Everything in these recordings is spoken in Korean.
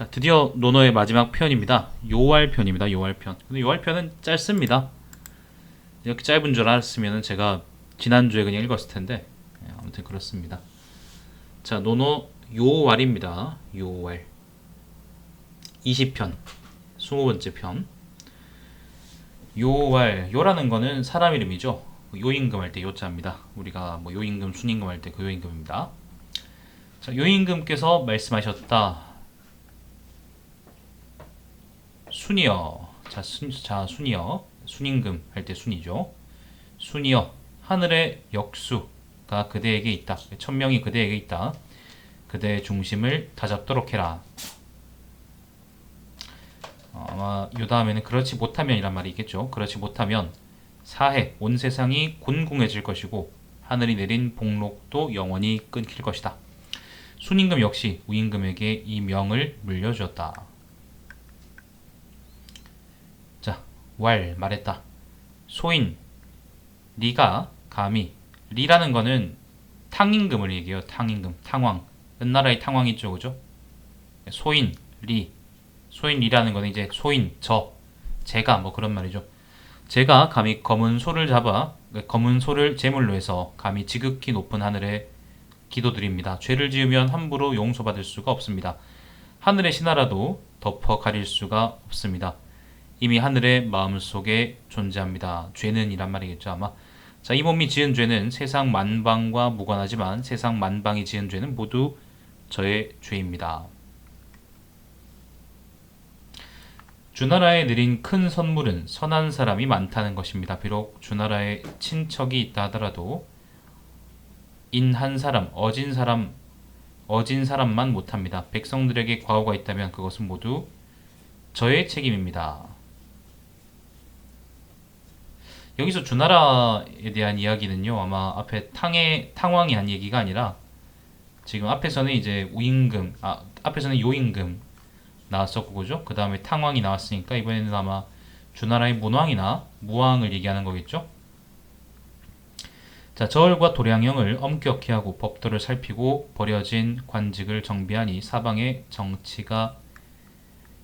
자, 드디어 노노의 마지막 편입니다. 요할 편입니다. 요할 편. 근데 요할 편은 짧습니다. 이렇게 짧은 줄 알았으면 제가 지난주에 그냥 읽었을 텐데 예, 아무튼 그렇습니다. 자, 노노 요왈입니다. 요왈 20편 20번째 편 요왈 요라는 거는 사람 이름이죠. 요임금 할 때 요자입니다. 우리가 뭐 요임금, 순임금 할 때 그 요임금입니다. 자, 요임금께서 말씀하셨다. 순이여. 자, 순, 자, 순이여. 순임금 할 때 순이죠. 순이여. 하늘의 역수가 그대에게 있다. 천명이 그대에게 있다. 그대의 중심을 다잡도록 해라. 어, 아마 요 다음에는 그렇지 못하면이란 말이 있겠죠. 그렇지 못하면 사해 온 세상이 곤궁해질 것이고 하늘이 내린 복록도 영원히 끊길 것이다. 순임금 역시 우임금에게 이 명을 물려주었다. 자, 왈 말했다. 소인 리가 감히 리라는 거는 탕임금을 얘기해요. 탕임금, 탕왕. 옛나라의 탕왕 있죠, 그죠? 소인 리 소인 리라는 거는 이제 소인 저 제가 뭐 그런 말이죠. 제가 감히 검은 소를 잡아 검은 소를 제물로 해서 감히 지극히 높은 하늘에 기도드립니다. 죄를 지으면 함부로 용서받을 수가 없습니다. 하늘의 신하라도 덮어 가릴 수가 없습니다. 이미 하늘의 마음속에 존재합니다. 죄는 이란 말이겠죠 아마. 자, 이 몸이 지은 죄는 세상 만방과 무관하지만 세상 만방이 지은 죄는 모두 저의 죄입니다. 주나라에 내린 큰 선물은 선한 사람이 많다는 것입니다. 비록 주나라에 친척이 있다 하더라도 인 한 사람, 어진 사람, 어진 사람만 못합니다. 백성들에게 과오가 있다면 그것은 모두 저의 책임입니다. 여기서 주나라에 대한 이야기는요, 아마 앞에 탕의 탕왕이 한 얘기가 아니라 지금 앞에서는 이제 우임금, 아 앞에서는 요임금 나왔었고 그죠? 그 다음에 탕왕이 나왔으니까 이번에는 아마 주나라의 문왕이나 무왕을 얘기하는 거겠죠? 자, 저울과 도량형을 엄격히 하고 법도를 살피고 버려진 관직을 정비하니 사방의 정치가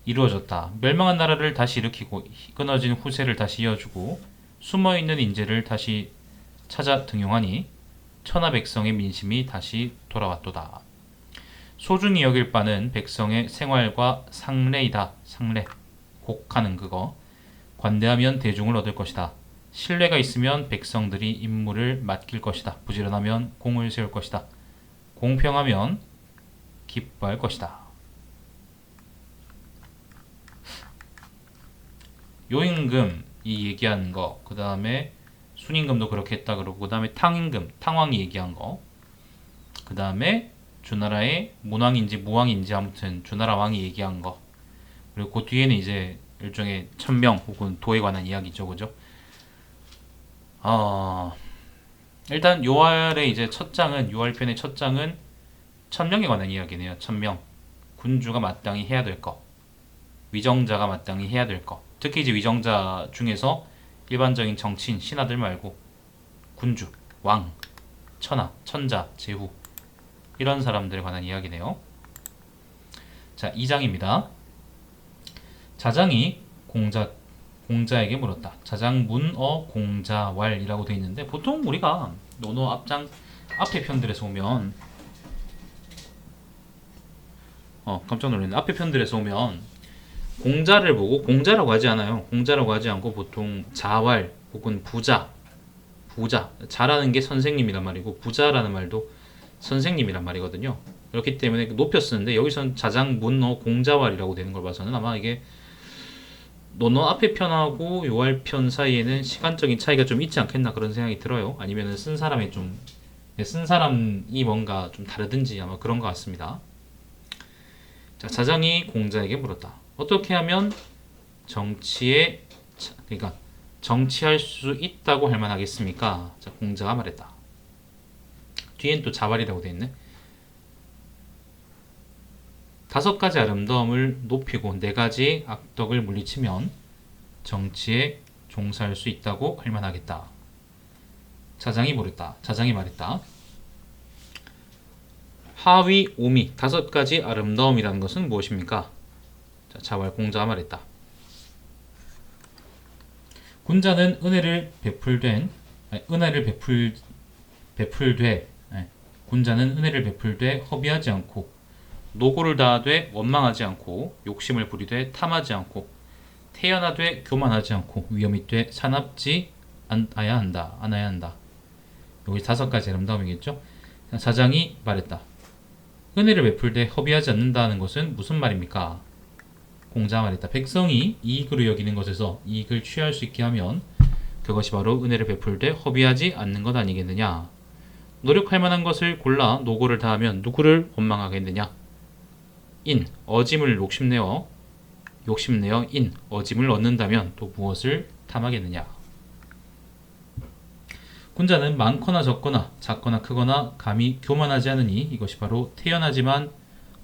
이루어졌다. 멸망한 나라를 다시 일으키고 끊어진 후세를 다시 이어주고 숨어 있는 인재를 다시 찾아 등용하니 천하 백성의 민심이 다시 돌아왔도다. 소중히 여길 바는 백성의 생활과 상례이다. 상례. 곡하는 그거. 관대하면 대중을 얻을 것이다. 신뢰가 있으면 백성들이 임무를 맡길 것이다. 부지런하면 공을 세울 것이다. 공평하면 기뻐할 것이다. 요임금 이 얘기한 거, 그 다음에 순임금도 그렇게 했다 그러고, 그 다음에 탕임금, 탕왕이 얘기한 거, 그 다음에 주나라의 문왕인지 무왕인지 아무튼 주나라 왕이 얘기한 거, 그리고 그 뒤에는 이제 일종의 천명 혹은 도에 관한 이야기죠, 그죠? 어, 일단 요할의 이제 첫 장은 요할 편의 첫 장은 천명에 관한 이야기네요. 천명. 군주가 마땅히 해야 될 거. 위정자가 마땅히 해야 될 거. 특히 이제 위정자 중에서 일반적인 정치인 신하들 말고 군주, 왕, 천하, 천자, 제후 이런 사람들에 관한 이야기네요. 자, 2장입니다. 자장이 공자 공자에게 물었다. 자장 문어 공자왈이라고 되어 있는데 보통 우리가 노노 앞장 앞에 편들에서 오면 어 깜짝 놀랐네. 앞에 편들에서 오면 공자를 보고 공자라고 하지 않아요. 공자라고 하지 않고 보통 자왈 혹은 부자 부자 자라는 게 선생님이란 말이고 부자라는 말도 선생님이란 말이거든요. 그렇기 때문에 높여 쓰는데 여기선 자장 문어 공자왈이라고 되는 걸 봐서는 아마 이게 노노 앞에 편하고 요할 편 사이에는 시간적인 차이가 좀 있지 않겠나 그런 생각이 들어요. 아니면은 쓴 사람이 좀 쓴 사람이 뭔가 좀 다르든지 아마 그런 것 같습니다. 자, 자장이 공자에게 물었다. 어떻게 하면 정치에 차- 그러니까 정치할 수 있다고 할 만하겠습니까? 자, 공자가 말했다. 뒤엔 또 자발이라고 돼 있네. 다섯 가지 아름다움을 높이고 네 가지 악덕을 물리치면 정치에 종사할 수 있다고 할 만하겠다. 자장이 물었다. 자장이 말했다. 하위 오미 다섯 가지 아름다움이라는 것은 무엇입니까? 자, 자왈 공자가 말했다. 군자는 은혜를 베풀된 은혜를 베풀 베풀되 예, 군자는 은혜를 베풀되 허비하지 않고 노고를 다하되 원망하지 않고 욕심을 부리되 탐하지 않고 태연하되 교만하지 않고 위험이 돼 사납지 않아야 한다 않아야 한다. 여기 다섯 가지 아름다움이겠죠? 사장이 말했다. 은혜를 베풀되 허비하지 않는다는 것은 무슨 말입니까 공자가 말했다. 백성이 이익으로 여기는 것에서 이익을 취할 수 있게 하면 그것이 바로 은혜를 베풀되 허비하지 않는 것 아니겠느냐? 노력할 만한 것을 골라 노고를 다하면 누구를 원망하겠느냐? 인 어짐을 욕심내어 욕심내어 인 어짐을 얻는다면 또 무엇을 탐하겠느냐? 군자는 많거나 적거나 작거나 크거나 감히 교만하지 않으니 이것이 바로 태연하지만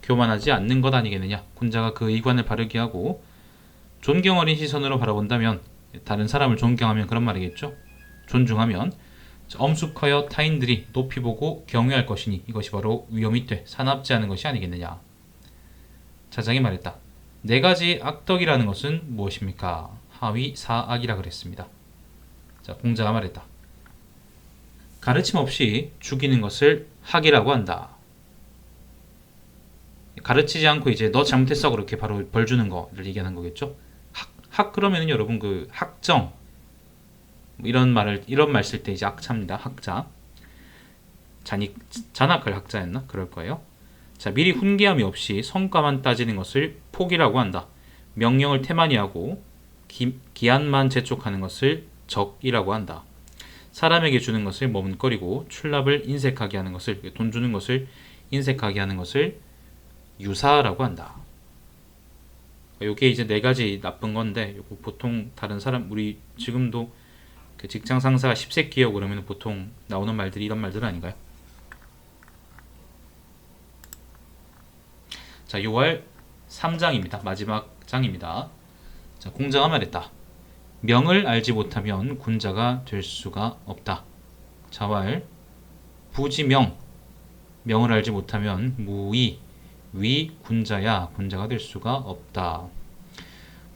교만하지 않는 것 아니겠느냐 군자가 그 의관을 바르게 하고 존경 어린 시선으로 바라본다면 다른 사람을 존경하면 그런 말이겠죠 존중하면 엄숙하여 타인들이 높이 보고 경외할 것이니 이것이 바로 위험이 돼 사납지 않은 것이 아니겠느냐 자장이 말했다 네 가지 악덕이라는 것은 무엇입니까? 하위 사악이라 그랬습니다. 자, 공자가 말했다. 가르침 없이 죽이는 것을 학이라고 한다. 가르치지 않고 이제 너 잘못했어 그렇게 바로 벌 주는 거를 얘기하는 거겠죠? 학, 학 그러면은 여러분 그 학정 뭐 이런 말을 이런 말 쓸 때 이제 학자입니다. 학자. 잔이 잔악할 학자였나? 그럴 거예요. 자, 미리 훈계함이 없이 성과만 따지는 것을 폭이라고 한다. 명령을 태만히 하고 기, 기한만 재촉하는 것을 적이라고 한다. 사람에게 주는 것을 머문거리고 출납을 인색하게 하는 것을 돈 주는 것을 인색하게 하는 것을 유사라고 한다. 요게 이제 네 가지 나쁜 건데 요거 보통 다른 사람 우리 지금도 그 직장 상사가 10세끼요 그러면 보통 나오는 말들이 이런 말들 아닌가요? 자, 6월 3장입니다. 마지막 장입니다. 자, 공자가 말했다. 명을 알지 못하면 군자가 될 수가 없다. 자왈 부지명 명을 알지 못하면 무의 위 군자야 군자가 될 수가 없다.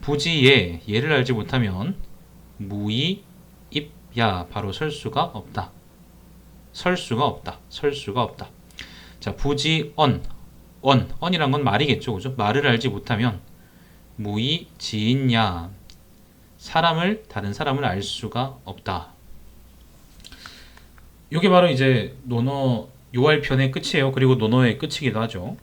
부지예 예를 알지 못하면 무의 입야 바로 설 수가 없다. 설 수가 없다. 설 수가 없다. 자 부지언 언 언이란 건 말이겠죠, 그죠? 말을 알지 못하면 무의 지인야 사람을 다른 사람을 알 수가 없다. 이게 바로 이제 논어 요할 편의 끝이에요. 그리고 논어의 끝이기도 하죠.